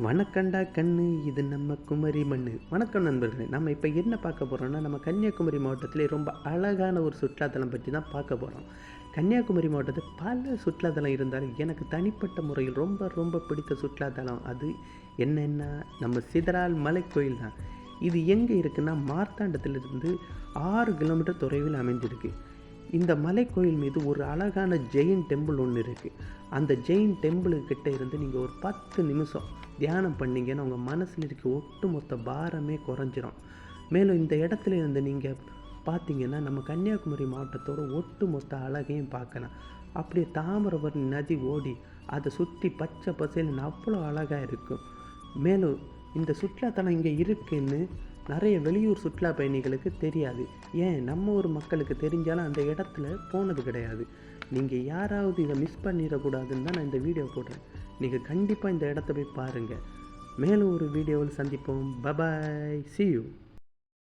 வணக்கண்டா கண்ணு இது நம்ம குமரி மண் வணக்கம் நண்பர்களே நம்ம இப்போ என்ன பார்க்க போகிறோம்னா நம்ம கன்னியாகுமரி மாவட்டத்திலே ரொம்ப அழகான ஒரு சுற்றுலாத்தலம் பற்றி தான் பார்க்க போகிறோம் கன்னியாகுமரி மாவட்டத்தில் பல சுற்றுலாத்தலம் இருந்தாலும் எனக்கு தனிப்பட்ட முறையில் ரொம்ப ரொம்ப பிடித்த சுற்றுலாத்தலம் அது என்னென்னா நம்ம சிதறால் மலை கோயில் தான். இது எங்கே இருக்குன்னா மார்த்தாண்டத்திலிருந்து ஆறு கிலோமீட்டர் தொலைவில் அமைஞ்சிருக்கு இந்த மலைக்கோயில் மீது ஒரு அழகான ஜெயின் டெம்பிள் ஒன்று இருக்குது அந்த ஜெயின் டெம்பிளுக்கிட்ட இருந்து நீங்கள் ஒரு பத்து நிமிஷம் தியானம் பண்ணிங்கன்னா உங்கள் மனசில் இருக்க ஒட்டுமொத்த பாரமே குறைஞ்சிரும். மேலும் இந்த இடத்துல இருந்து நீங்கள் பார்த்தீங்கன்னா நம்ம கன்னியாகுமரி மாவட்டத்தோட ஒட்டுமொத்த அழகையும் பார்க்கலாம் அப்படியே தாமிரபரணி நதி ஓடி அதை சுற்றி பச்சை பசேல்னு அவ்வளோ அழகாக இருக்கும். மேலும் இந்த சுற்றுலாத்தலம் இங்கே இருக்குன்னு நிறைய வெளியூர் சுற்றுலா பயணிகளுக்கு தெரியாது. ஏன்? நம்ம ஊர் மக்களுக்கு தெரிஞ்சாலும் அந்த இடத்துல போனது கிடையாது. நீங்கள் யாராவது இதை மிஸ் பண்ணிடக்கூடாதுன்னு தான் நான் இந்த வீடியோ போடுறேன். நீங்கள் கண்டிப்பாக இந்த இடத்த போய் பாருங்கள் மேலும் ஒரு வீடியோவில் சந்திப்போம். Bye bye C you